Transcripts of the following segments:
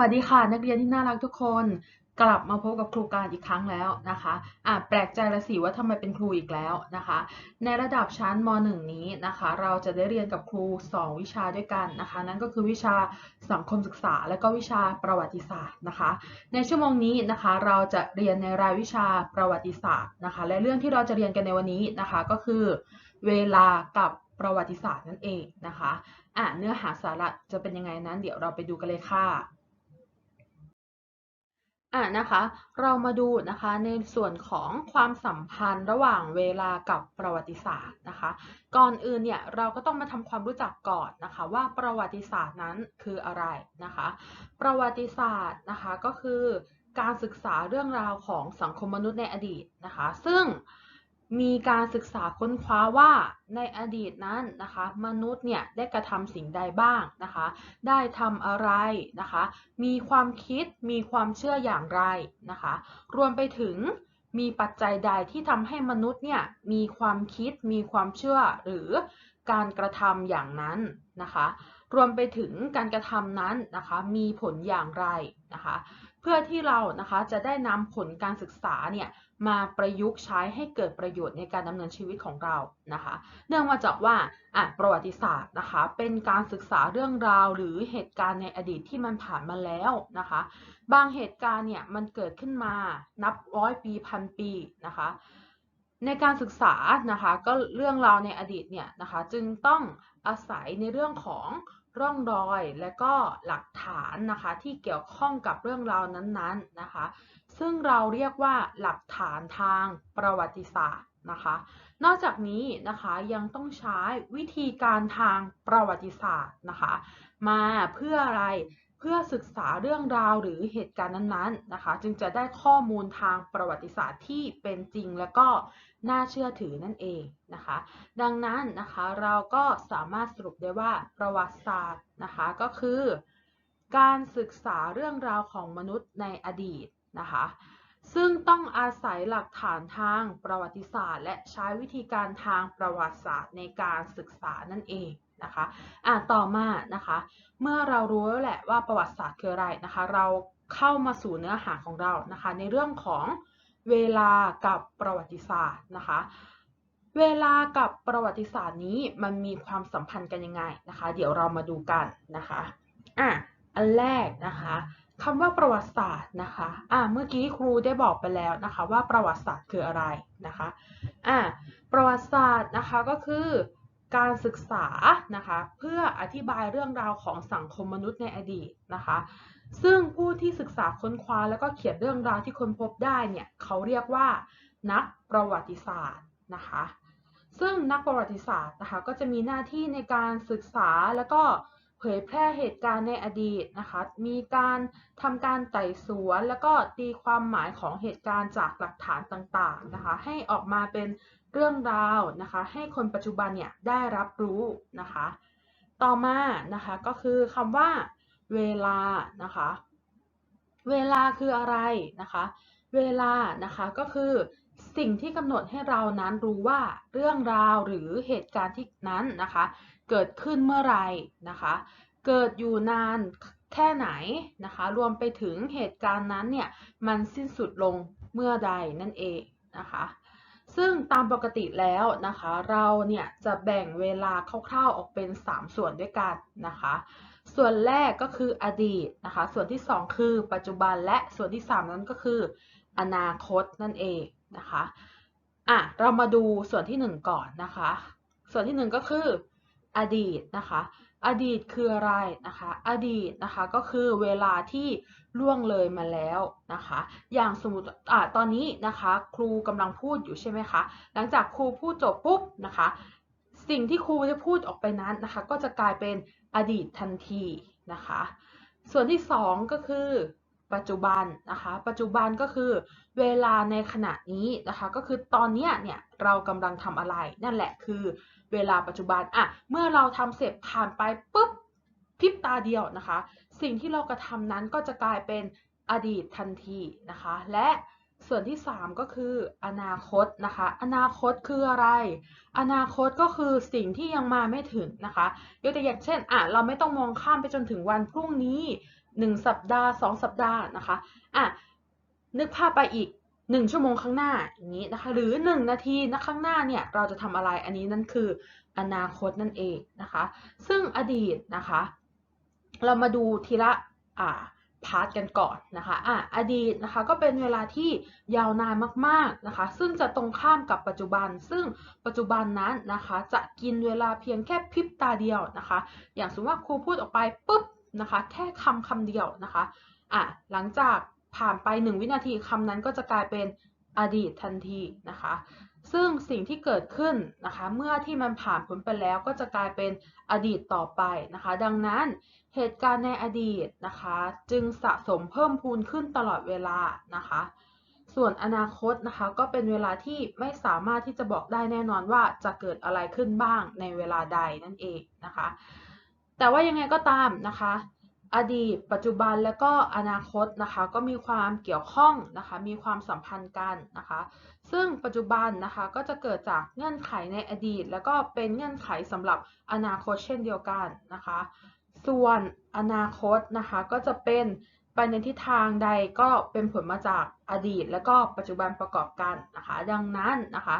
วัสดีค่ะ นักเรียนที่น่ารักทุกคน กลับมาพบกับครูการอีกครั้งแล้วนะคะอะแปลกใจละสิว่าทำไมเป็นครูอีกแล้วนะคะ ในระดับชั้นม .1 นี้นะคะ เราจะได้เรียนกับครู 2 วิชาด้วยกันนะคะ นั่นก็คือวิชาสังคมศึกษา และก็วิชาประวัติศาสตร์นะคะ ในชั่วโมงนี้นะคะ เราจะเรียนในรายวิชาประวัติศาสตร์นะคะ และเรื่องที่เราจะเรียนกันในวันนี้นะคะ ก็คือ เวลากับประวัติศาสตร์นั่นเองนะคะอะเนื้อหาสาระจะเป็นยังไงนั้น เดี๋ยวเราไปดูกันเลยค่ะ อะนะคะ เรามาดูนะคะในส่วนของความสัมพันธ์ระหว่างเวลากับประวัติศาสตร์นะคะ ก่อนอื่นเนี่ยเราก็ต้องมาทำความรู้จักก่อนนะคะ ว่าประวัติศาสตร์นั้นคืออะไรนะคะ ประวัติศาสตร์นะคะก็คือการศึกษาเรื่องราวของสังคมมนุษย์ในอดีตนะคะ ซึ่ง มีการศึกษาค้นคว้าว่าในอดีตนั้นนะคะ มนุษย์เนี่ยได้กระทำสิ่งใดบ้างนะคะ ได้ทำอะไรนะคะ มีความคิดมีความเชื่ออย่างไรนะคะ รวมไปถึงมีปัจจัยใดที่ทำให้มนุษย์เนี่ยมีความคิดมีความเชื่อหรือการกระทำอย่างนั้นนะคะ รวมไปถึงการกระทำนั้นนะคะ มีผลอย่างไรนะคะ พื่อที่เรานะคะจะได้นำผลการศึกษาเนี่ยมาประยุกต์ใช้ให้เกิดประโยชน์ในการดำเนินชีวิตของเรานะคะ เนื่องมาจากว่าอะประวัติศาสตร์นะคะ เป็นการศึกษาเรื่องราวหรือเหตุการณ์ในอดีตที่มันผ่านมาแล้วนะคะ บางเหตุการณ์เนี่ยมันเกิดขึ้นมานับร้อยปีพันปีนะคะ ในการศึกษานะคะ ก็เรื่องราวในอดีตเนี่ยนะคะ จึงต้องอาศัยในเรื่องของ ร่องรอยและก็หลักฐานนะคะที่เกี่ยวข้องกับเรื่องราวนั้นๆนะคะ ซึ่งเราเรียกว่าหลักฐานทางประวัติศาสตร์นะคะ นอกจากนี้นะคะยังต้องใช้วิธีการทางประวัติศาสตร์นะคะ มาเพื่ออะไร เพื่อศึกษาเรื่องราวหรือเหตุการณ์นั้นๆนะคะ จึงจะได้ข้อมูลทางประวัติศาสตร์ที่เป็นจริงและก็น่าเชื่อถือนั่นเองนะคะ ดังนั้นนะคะเราก็สามารถสรุปได้ว่าประวัติศาสตร์นะคะก็คือ การศึกษาเรื่องราวของมนุษย์ในอดีตนะคะซึ่งต้องอาศัยหลักฐานทางประวัติศาสตร์ และใช้วิธีการทางประวัติศาสตร์ในการศึกษานั่นเอง นะคะอะต่อมานะคะ เมื่อเรารู้แล้วแหละว่าประวัติศาสตร์คืออะไรนะคะ เราเข้ามาสู่เนื้อหาของเรานะคะ ในเรื่องของเวลากับประวัติศาสตร์นะคะ เวลากับประวัติศาสตร์นี้มันมีความสัมพันธ์กันยังไงนะคะ เดี๋ยวเรามาดูกันนะคะอะอันแรกนะคะคำว่าประวัติศาสตร์นะคะอ่าเมื่อกี้ครูได้บอกไปแล้วนะคะว่าประวัติศาสตร์คืออะไรนะคะอ่าประวัติศาสตร์นะคะก็คือ การศึกษานะคะเพื่ออธิบายเรื่องราวของสังคมมนุษย์ในอดีตนะคะ ซึ่งผู้ที่ศึกษาค้นคว้าแล้วก็เขียนเรื่องราวที่ค้นพบได้เนี่ยเขาเรียกว่านักประวัติศาสตร์นะคะซึ่งนักประวัติศาสตร์นะคะก็จะมีหน้าที่ในการศึกษาแล้วก็เผยแพร่เหตุการณ์ในอดีตนะคะมีการทำการไต่สวนแล้วก็ตีความหมายของเหตุการณ์จากหลักฐานต่างๆนะคะให้ออกมาเป็น เรื่องราวนะคะให้คนปัจจุบันเนี่ยได้รับรู้นะคะ ต่อมานะคะก็คือคำว่าเวลานะคะ เวลาคืออะไรนะคะ เวลานะคะก็คือสิ่งที่กำหนดให้เรานั้นรู้ว่าเรื่องราวหรือเหตุการณ์ที่นั้นนะคะ เกิดขึ้นเมื่อไรนะคะ เกิดอยู่นานแค่ไหนนะคะ รวมไปถึงเหตุการณ์นั้นเนี่ยมันสิ้นสุดลงเมื่อใดนั่นเองนะคะ ซึ่งตามปกติแล้วนะคะ เราเนี่ยจะแบ่งเวลาคร่าวๆออกเป็น 3 ส่วนด้วยกันนะคะ ส่วนแรกก็คืออดีตนะคะ ส่วนที่ 2 คือปัจจุบันและส่วนที่ 3 นั้นก็คือ อนาคตนั่นเองนะคะอะเรามาดูส่วนที่ 1 ก่อนนะคะ ส่วนที่ 1 ก็คืออดีตนะคะ อดีตคืออะไรนะคะ อดีตนะคะก็คือเวลาที่ล่วงเลยมาแล้วนะคะ อย่างสมมติอ่าตอนนี้นะคะ ครูกำลังพูดอยู่ใช่ไหมคะ หลังจากครูพูดจบปุ๊บนะคะ สิ่งที่ครูจะพูดออกไปนั้นนะคะ ก็จะกลายเป็นอดีตทันทีนะคะ ส่วนที่ 2 ก็คือ ปัจจุบันนะคะ ปัจจุบันก็คือเวลาในขณะนี้นะคะ ก็คือตอนนี้เนี่ยเรากำลังทำอะไร นั่นแหละคือเวลาปัจจุบันอะเมื่อเราทำเสร็จผ่านไปปุ๊บพริบตาเดียวนะคะ สิ่งที่เรากระทำนั้นก็จะกลายเป็นอดีตทันทีนะคะ และส่วนที่ 3 ก็คืออนาคตนะคะ อนาคตคืออะไร อนาคตก็คือสิ่งที่ยังมาไม่ถึงนะคะยกตัวอย่างเช่นอะเราไม่ต้องมองข้ามไปจนถึงวันพรุ่งนี้ 1 สัปดาห์ 2 สัปดาห์นะคะอะนึกภาพไปอีก 1 ชั่วโมงข้างหน้าอย่างนี้นะคะ หรือ 1 นาทีนะข้างหน้าเนี่ยเราจะทำอะไรอันนี้นั่นคืออนาคตนั่นเองนะคะ ซึ่งอดีตนะคะ เรามาดูทีละอ่าพาร์ทกันก่อนนะคะอะอดีตนะคะก็เป็นเวลาที่ยาวนานมากๆนะคะ ซึ่งจะตรงข้ามกับปัจจุบัน ซึ่งปัจจุบันนั้นนะคะ จะกินเวลาเพียงแค่พริบตาเดียวนะคะ อย่างสมมติว่าครูพูดออกไปปุ๊บ นะคะ แค่คำคำเดียวนะคะอะหลังจากผ่านไป 1 วินาทีคำนั้นก็จะกลายเป็นอดีตทันทีนะคะ ซึ่งสิ่งที่เกิดขึ้นนะคะ เมื่อที่มันผ่านพ้นไปแล้วก็จะกลายเป็นอดีตต่อไปนะคะ ดังนั้นเหตุการณ์ในอดีตนะคะ จึงสะสมเพิ่มพูนขึ้นตลอดเวลานะคะ ส่วนอนาคตนะคะก็เป็นเวลาที่ไม่สามารถที่จะบอกได้แน่นอนว่าจะเกิดอะไรขึ้นบ้างในเวลาใดนั่นเองนะคะ แต่ว่ายังไงก็ตามนะคะ อดีต ปัจจุบันและก็อนาคตนะคะ ก็มีความเกี่ยวข้องนะคะ มีความสัมพันธ์กันนะคะ ซึ่งปัจจุบันนะคะก็จะเกิดจากเงื่อนไขในอดีต แล้วก็เป็นเงื่อนไขสำหรับอนาคตเช่นเดียวกันนะคะ ส่วนอนาคตนะคะก็จะเป็น ไปในทิศทางใดก็เป็นผลมาจากอดีต และก็ปัจจุบันประกอบกันนะคะ ดังนั้นนะคะ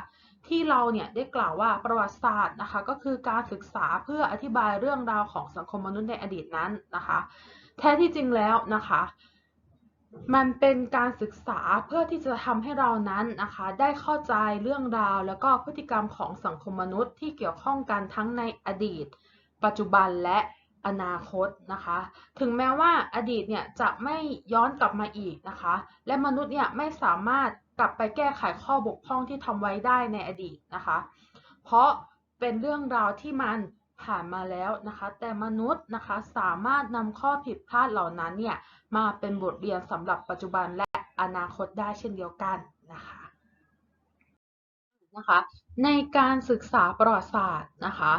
ที่เราเนี่ยได้กล่าวว่าประวัติศาสตร์นะคะก็คือการศึกษาเพื่ออธิบายเรื่องราวของสังคมมนุษย์ในอดีตนั้นนะคะ แท้ที่จริงแล้วนะคะ มันเป็นการศึกษาเพื่อที่จะทำให้เรานั้นนะคะ ได้เข้าใจเรื่องราวแล้วก็พฤติกรรมของสังคมมนุษย์ที่เกี่ยวข้องกันทั้งในอดีต ปัจจุบันและ อนาคตนะคะ ถึงแม้ว่าอดีตเนี่ยจะไม่ย้อนกลับมาอีกนะคะ และมนุษย์เนี่ยไม่สามารถกลับไปแก้ไขข้อบกพร่องที่ทำไว้ได้ในอดีตนะคะ เพราะเป็นเรื่องราวที่มันผ่านมาแล้วนะคะ แต่มนุษย์นะคะสามารถนำข้อผิดพลาดเหล่านั้นเนี่ยมาเป็นบทเรียนสำหรับปัจจุบันและอนาคตได้เช่นเดียวกันนะคะ นะคะในการศึกษาประวัติศาสตร์นะคะ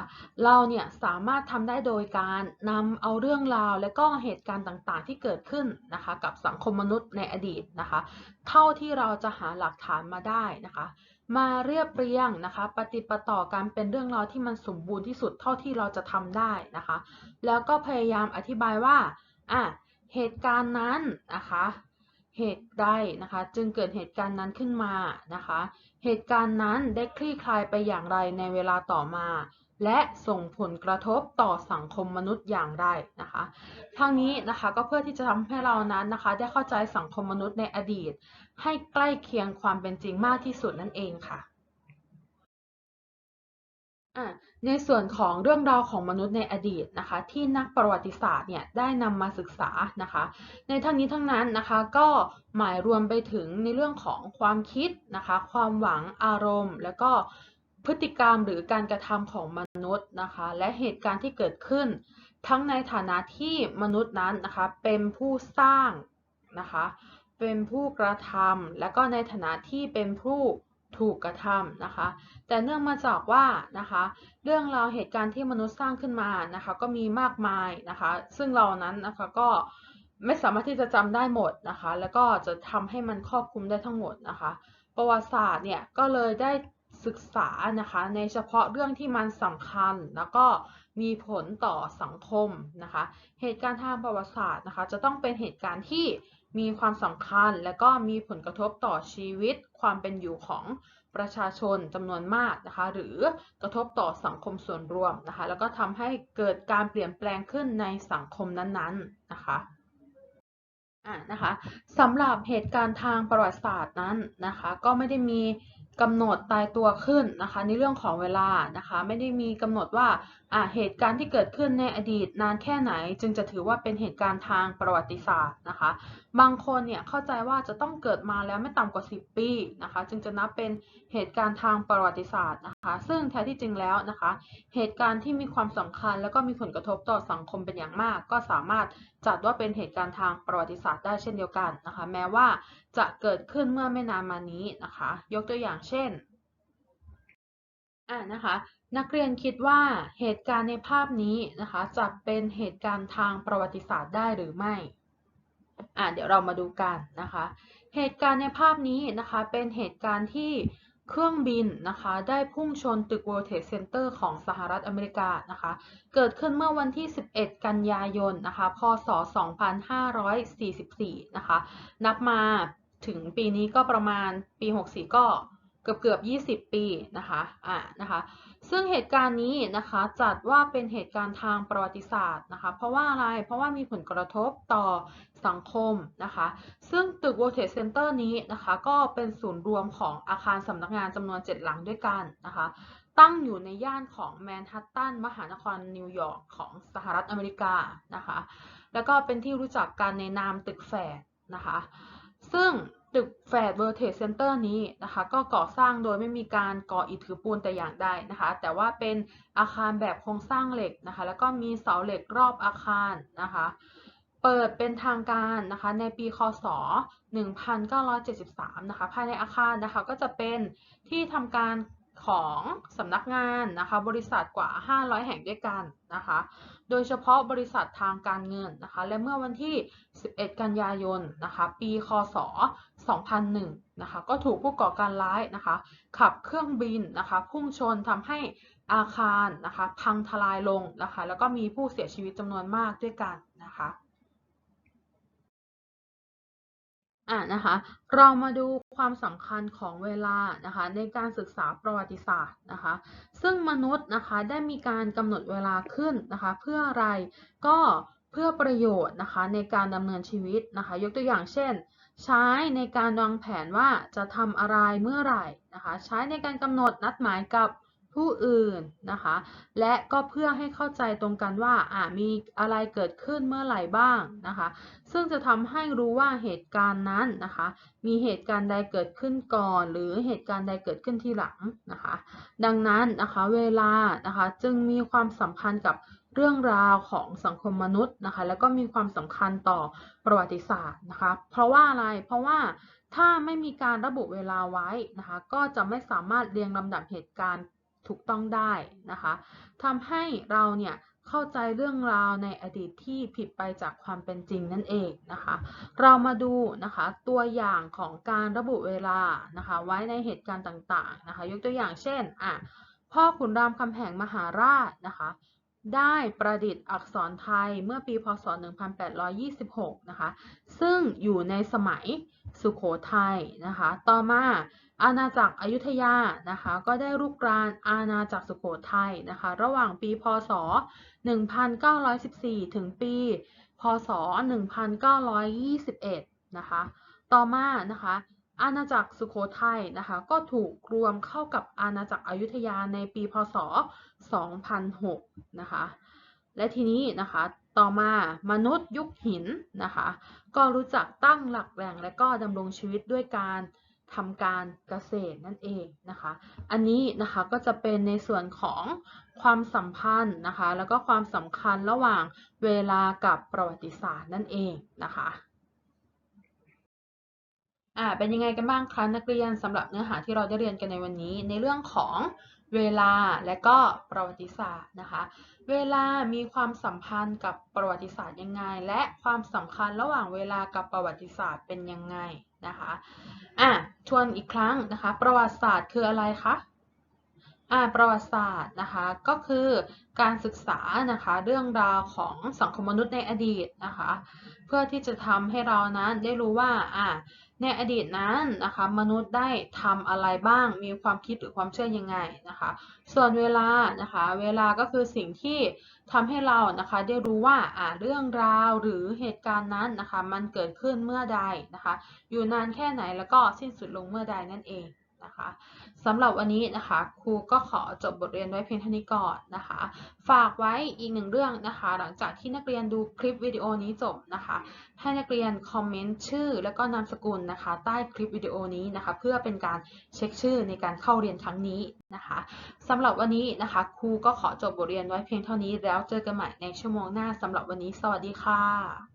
เราเนี่ยสามารถทำได้โดยการนำเอาเรื่องราวและก็เหตุการณ์ต่างๆ ที่เกิดขึ้นนะคะกับสังคมมนุษย์ในอดีตนะคะ เท่าที่เราจะหาหลักฐานมาได้นะคะ มาเรียบเรียงนะคะ ปฏิปต่อกันเป็นเรื่องราวที่มันสมบูรณ์ที่สุดเท่าที่เราจะทำได้นะคะ แล้วก็พยายามอธิบายว่าอะเหตุการณ์นั้นนะคะ เหตุใดนะคะ จึงเกิดเหตุการณ์นั้นขึ้นมานะคะ เหตุการณ์นั้นได้คลี่คลายไปอย่างไรในเวลาต่อมา และส่งผลกระทบต่อสังคมมนุษย์อย่างไรนะคะทั้งนี้นะคะก็เพื่อที่จะทำให้เรานั้นนะคะ ได้เข้าใจสังคมมนุษย์ในอดีต ให้ใกล้เคียงความเป็นจริงมากที่สุดนั่นเองค่ะ ในส่วนของเรื่องราวของมนุษย์ในอดีตนะคะที่นักประวัติศาสตร์เนี่ยได้นำมาศึกษานะคะ ในทั้งนี้ทั้งนั้นนะคะก็หมายรวมไปถึงในเรื่องของความคิดนะคะ ความหวังอารมณ์ แล้วก็พฤติกรรมหรือการกระทำของมนุษย์นะคะ และเหตุการณ์ที่เกิดขึ้น ทั้งในฐานะที่มนุษย์นั้นนะคะเป็นผู้สร้างนะคะ เป็นผู้กระทำและก็ในฐานะที่เป็นผู้ ถูกกระทำนะคะ แต่เนื่องมาจากว่านะคะ เรื่องราวเหตุการณ์ที่มนุษย์สร้างขึ้นมานะคะ ก็มีมากมายนะคะ ซึ่งเรานั้นนะคะก็ไม่สามารถที่จะจำได้หมดนะคะ แล้วก็จะทำให้มันครอบคลุมได้ทั้งหมดนะคะ ประวัติศาสตร์เนี่ยก็เลยได้ศึกษานะคะ ในเฉพาะเรื่องที่มันสำคัญ แล้วก็มีผลต่อสังคมนะคะ เหตุการณ์ทางประวัติศาสตร์นะคะ จะต้องเป็นเหตุการณ์ที่ มีความสำคัญและก็มีผลกระทบต่อชีวิต ความเป็นอยู่ของประชาชนจำนวนมากนะคะ หรือกระทบต่อสังคมส่วนรวมนะคะ แล้วก็ทำให้เกิดการเปลี่ยนแปลงขึ้นในสังคมนั้นๆนะคะอ่านะคะสำหรับเหตุการณ์ทางประวัติศาสตร์นั้นนะคะ ก็ไม่ได้มีกำหนดตายตัวขึ้นนะคะ ในเรื่องของเวลานะคะ ไม่ได้มีกำหนดว่าเหตุการณ์ที่เกิดขึ้นในอดีตนานแค่ไหน จึงจะถือว่าเป็นเหตุการณ์ทางประวัติศาสตร์นะคะ บางคนเนี่ยเข้าใจว่าจะต้องเกิดมาแล้วไม่ต่ำกว่า 10 ปีนะคะ จึงจะนับเป็นเหตุการณ์ทางประวัติศาสตร์นะคะ ซึ่งแท้ที่จริงแล้วนะคะ เหตุการณ์ที่มีความสำคัญ แล้วก็มีผลกระทบต่อสังคมเป็นอย่างมาก ก็สามารถจัดว่าเป็นเหตุการณ์ทางประวัติศาสตร์ได้เช่นเดียวกันนะคะ แม้ว่าจะเกิดขึ้นเมื่อไม่นานมานี้นะคะ ยกตัวอย่างเช่นอ่านะคะ นักเรียนคิดว่าเหตุการณ์ในภาพนี้นะคะจะเป็นเหตุการณ์ทางประวัติศาสตร์ได้หรือไม่อ่าเดี๋ยวเรามาดูกันนะคะ เหตุการณ์ในภาพนี้นะคะเป็นเหตุการณ์ที่เครื่องบินนะคะได้พุ่งชนตึก World Trade Center ของสหรัฐอเมริกานะคะ เกิดขึ้นเมื่อวันที่ 11 กันยายนนะคะ พศ 2544 นะคะ นับมาถึงปีนี้ก็ประมาณปี 64 ก็ กือบเกือบ 20 ปีนะคะอ่านะคะซึ่งเหตุการณ์นี้นะคะจัดว่าเป็นเหตุการณ์ทางประวัติศาสตร์นะคะเพราะว่าอะไรเพราะว่ามีผลกระทบต่อสังคมนะคะซึ่งตึก World Trade Center นี้นะคะก็เป็นศูนย์รวมของอาคารสำนักงานจำนวน 7 หลังด้วยกันนะคะตั้งอยู่ในย่านของแมนฮัตตันมหานครนิวยอร์กของสหรัฐอเมริกานะคะแล้วก็เป็นที่รู้จักกันในนามตึกแฝดนะคะซึ่ง ตึกแฝด World Trade Center นี้นะคะก็ก่อสร้างโดยไม่มีการก่ออิฐถือปูนแต่อย่างใดนะคะ แต่ว่าเป็นอาคารแบบโครงสร้างเหล็กนะคะ แล้วก็มีเสาเหล็กรอบอาคารนะคะ เปิดเป็นทางการนะคะในปีคศ 1973 นะคะ ภายในอาคารนะคะก็จะเป็นที่ทำการของสำนักงานนะคะบริษัทกว่า 500 แห่งด้วยกันนะคะ โดยเฉพาะบริษัททางการเงินนะคะ และเมื่อวันที่ 11 กันยายนนะคะ ปี คศ 2001 นะคะ ก็ถูกผู้ก่อการร้ายนะคะ ขับเครื่องบินนะคะ พุ่งชนทำให้อาคารนะคะ พังทลายลงนะคะ แล้วก็มีผู้เสียชีวิตจำนวนมากด้วยกันนะคะอะนะคะเรามาดูความสำคัญของเวลานะคะในการศึกษาประวัติศาสตร์นะคะ ซึ่งมนุษย์นะคะได้มีการกำหนดเวลาขึ้นนะคะ เพื่ออะไรก็เพื่อประโยชน์นะคะในการดำเนินชีวิตนะคะ ยกตัวอย่างเช่น ใช้ในการวางแผนว่าจะทำอะไรเมื่อไหร่นะคะ ใช้ในการกำหนดนัดหมายกับผู้อื่นนะคะ และก็เพื่อให้เข้าใจตรงกันว่าอ่ามีอะไรเกิดขึ้นเมื่อไหร่บ้างนะคะ ซึ่งจะทำให้รู้ว่าเหตุการณ์นั้นนะคะ มีเหตุการณ์ใดเกิดขึ้นก่อน หรือเหตุการณ์ใดเกิดขึ้นทีหลังนะคะ ดังนั้นนะคะเวลานะคะจึงมีความสัมพันธ์กับ เรื่องราวของสังคมมนุษย์นะคะ แล้วก็มีความสำคัญต่อประวัติศาสตร์นะคะ เพราะว่าอะไรเพราะว่าถ้าไม่มีการระบุเวลาไว้นะคะ ก็จะไม่สามารถเรียงลำดับเหตุการณ์ถูกต้องได้นะคะทำให้เราเนี่ยเข้าใจเรื่องราวในอดีตที่ผิดไปจากความเป็นจริงนั่นเองนะคะ เรามาดูนะคะตัวอย่างของการระบุเวลานะคะ ไว้ในเหตุการณ์ต่างๆนะคะ ยกตัวอย่างเช่นอะพ่อขุนรามคำแหงมหาราชนะคะ ได้ประดิษฐ์อักษรไทยเมื่อปีพศ 1826 นะคะ ซึ่งอยู่ในสมัยสุขโขทัยนะคะ ต่อมาอาณาจักรอยุธยานะคะ ก็ได้รุกรานอาณาจักรสุขโขทัยนะคะ ระหว่างปีพศ 1914 ถึงปี พศ 1921 นะคะ ต่อมานะคะ อาณาจักรสุโขทัยนะคะก็ถูกรวมเข้ากับอาณาจักรอยุธยาในปีพศ 2006 นะคะและทีนี้นะคะต่อมามนุษย์ยุคหินนะคะก็รู้จักตั้งหลักแหล่งและก็ดำรงชีวิตด้วยการทำการเกษตรนั่นเองนะคะ อันนี้นะคะก็จะเป็นในส่วนของความสัมพันธ์นะคะ แล้วก็ความสำคัญระหว่างเวลากับประวัติศาสตร์นั่นเองนะคะ อ่าเป็นยังไงกันบ้างคะนักเรียนสำหรับเนื้อหาที่เราได้เรียนกันในวันนี้ ในเรื่องของเวลาและก็ประวัติศาสตร์นะคะ เวลามีความสัมพันธ์กับประวัติศาสตร์ยังไง และความสำคัญระหว่างเวลากับประวัติศาสตร์เป็นยังไงนะคะอะทวนอีกครั้งนะคะ ประวัติศาสตร์คืออะไรคะอ่าประวัติศาสตร์นะคะก็คือการศึกษานะคะเรื่องราวของสังคมมนุษย์ในอดีตนะคะ เพื่อที่จะทำให้เรานั้นได้รู้ว่าอ่า ในอดีตนั้นนะคะมนุษย์ได้ทำอะไรบ้าง มีความคิดหรือความเชื่อยังไงนะคะ ส่วนเวลานะคะเวลาก็คือสิ่งที่ทำให้เรานะคะได้รู้ว่าอ่าเรื่องราวหรือเหตุการณ์นั้นนะคะมันเกิดขึ้นเมื่อใดนะคะอยู่นานแค่ไหนแล้วก็สิ้นสุดลงเมื่อใดนั่นเอง นะคะสำหรับวันนี้นะคะครูก็ขอจบบทเรียนไว้เพียงเท่านี้ก่อนนะคะ ฝากไว้อีกหนึ่งเรื่องนะคะ หลังจากที่นักเรียนดูคลิปวิดีโอนี้จบนะคะ ให้นักเรียนคอมเมนต์ชื่อ และก็นามสกุลนะคะ ใต้คลิปวิดีโอนี้นะคะ เพื่อเป็นการเช็คชื่อในการเข้าเรียนครั้งนี้นะคะสำหรับวันนี้นะคะครูก็ขอจบบทเรียนไว้เพียงเท่านี้แล้วเจอกันใหม่ในชั่วโมงหน้าสำหรับวันนี้ สวัสดีค่ะ